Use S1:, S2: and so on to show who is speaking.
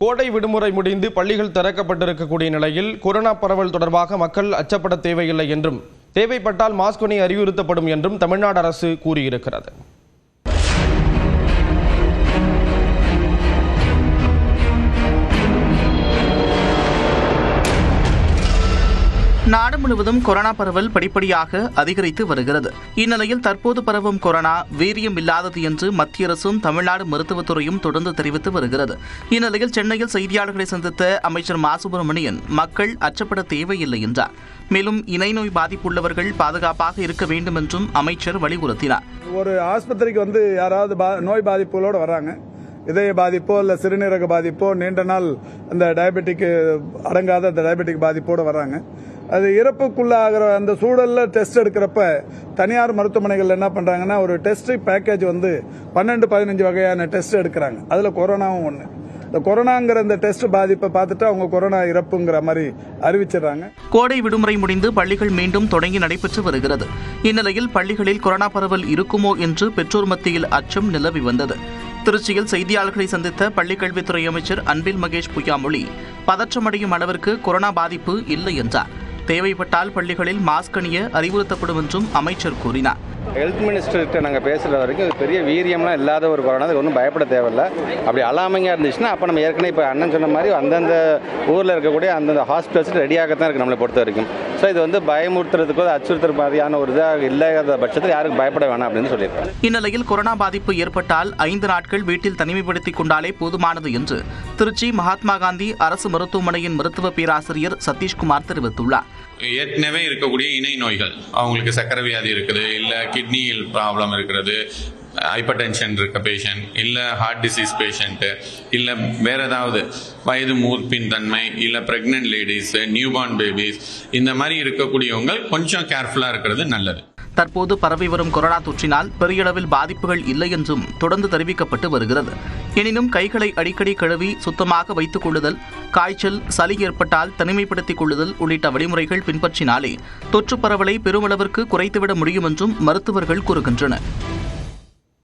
S1: கோடை விடுமுறை முடிந்து பள்ளிகள் திறக்கப்பட்டிருக்கக்கூடிய நிலையில் கொரோனா பரவல் தொடர்பாக மக்கள் அச்சப்பட தேவையில்லை என்றும் தேவைப்பட்டால் மாஸ்க் அணி அறிவுறுத்தப்படும் என்றும் தமிழ்நாடு அரசு கூறியிருக்கிறது.
S2: நாடு முழுவதும் கொரோனா பரவல் படிப்படியாக அதிகரித்து வருகிறது. இந்நிலையில் தற்போது பரவும் கொரோனா வீரியம் இல்லாதது என்று மத்திய அரசும் தமிழ்நாடு மருத்துவத்துறையும் தொடர்ந்து தெரிவித்து வருகிறது. இந்நிலையில் சென்னையில் செய்தியாளர்களை சந்தித்த அமைச்சர் மா. சுப்பிரமணியன் மக்கள் அச்சப்பட தேவையில்லை என்றார். மேலும் இணை நோய் பாதிப்புள்ளவர்கள் பாதுகாப்பாக இருக்க வேண்டும் என்றும் அமைச்சர் வலியுறுத்தினார்.
S3: ஒரு ஆஸ்பத்திரிக்கு வந்து யாராவது பா- நோய் பாதிப்புகளோடு வராங்க. இதய பாதிப்போ இல்லை சிறுநீரக பாதிப்போ நீண்ட நாள் அந்த டயபெட்டிக் அடங்காத அந்த டயபெட்டிக் பாதிப்போடு வராங்க. அது இறப்புக்குள்ளாகிற அந்த சூழலில் டெஸ்ட் எடுக்கிறப்ப தனியார் மருத்துவமனைகள் என்ன பண்ணுறாங்கன்னா ஒரு டெஸ்ட் பேக்கேஜ் வந்து பன்னெண்டு பதினஞ்சு வகையான டெஸ்ட் எடுக்கிறாங்க. அதில் கொரோனாவும் ஒன்று இந்த கொரோனாங்கிற இந்த டெஸ்ட் பாதிப்பை பார்த்துட்டு அவங்க கொரோனா இறப்புங்கிற மாதிரி அறிவிச்சிடுறாங்க.
S2: கோடை விடுமுறை முடிந்து பள்ளிகள் மீண்டும் தொடங்கி நடைபெற்று வருகிறது. இந்நிலையில் பள்ளிகளில் கொரோனா பரவல் இருக்குமோ என்று பெற்றோர் மத்தியில் அச்சம் நிலவி வந்தது. திருச்சியில் செய்தியாளர்களை சந்தித்த பள்ளிக்கல்வித்துறை அமைச்சர் அன்பில் மகேஷ் புய்யாமொழி பதற்றமடையும் அளவிற்கு கொரோனா பாதிப்பு இல்லை என்றார். தேவைப்பட்டால் பள்ளிகளில் மாஸ்க் அணிய அறிவுறுத்தப்படும் என்றும் அமைச்சர் கூறினார்.
S4: ஹெல்த் மினிஸ்டர்கிட்ட நாங்கள் பேசுகிற வரைக்கும் இது பெரிய வீரியம்லாம் இல்லாத ஒரு கொரோனா அது ஒன்றும் பயப்பட தேவையில்ல. அப்படி அலாமிங்காக இருந்துச்சுன்னா அப்போ நம்ம ஏற்கனவே இப்போ அண்ணன் சொன்ன மாதிரி அந்தந்த ஊரில் இருக்கக்கூடிய அந்தந்த ஹாஸ்பிட்டல்ஸ் ரெடியாகத்தான் இருக்குது நம்மளை பொறுத்த வரைக்கும். ஸோ இது வந்து பயமுறுத்துறதுக்கோ அச்சுறுத்துற மாதிரியான ஒரு இதாக இல்லாத பட்சத்தில் யாருக்கும் பயப்பட வேணாம் அப்படின்னு சொல்லியிருக்காங்க.
S2: இந்நிலையில் கொரோனா பாதிப்பு ஏற்பட்டால் ஐந்து நாட்கள் வீட்டில் தனிமைப்படுத்திக் கொண்டாலே போதுமானது என்று திருச்சி மகாத்மா காந்தி அரசு மருத்துவமனையின் மருத்துவ பேராசிரியர் சதீஷ்குமார் தெரிவித்துள்ளார்.
S5: ஏற்கனவே இருக்கக்கூடிய இணை நோய்கள் அவங்களுக்கு சக்கரை வியாதி இருக்குது இல்லை கிட்னியில் ப்ராப்ளம் இருக்கிறது ஹைப்பர் டென்ஷன் இருக்க பேஷண்ட் இல்லை ஹார்ட் டிசீஸ் பேஷண்ட்டு இல்லை வேற ஏதாவது வயது மூர்ப்பின் தன்மை இல்லை ப்ரெக்னென்ட் லேடிஸு நியூபார்ன் பேபிஸ் இந்த மாதிரி இருக்கக்கூடியவங்க கொஞ்சம் கேர்ஃபுல்லாக இருக்கிறது நல்லது.
S2: தற்போது பரவி வரும் கொரோனா தொற்றினால் பெரிய அளவில் பாதிப்புகள் இல்லை என்றும் தொடர்ந்து தெரிவிக்கப்பட்டு வருகிறது. எனினும் கைகளை அடிக்கடி கழுவி சுத்தமாக வைத்துக் கொள்ளுதல் காய்ச்சல் சளி ஏற்பட்டால் தனிமைப்படுத்திக் கொள்ளுதல் உள்ளிட்ட வழிமுறைகள் பின்பற்றினாலே தொற்று பரவலை பெருமளவிற்கு குறைத்துவிட முடியும் என்றும் மருத்துவர்கள் கூறுகின்றனர்.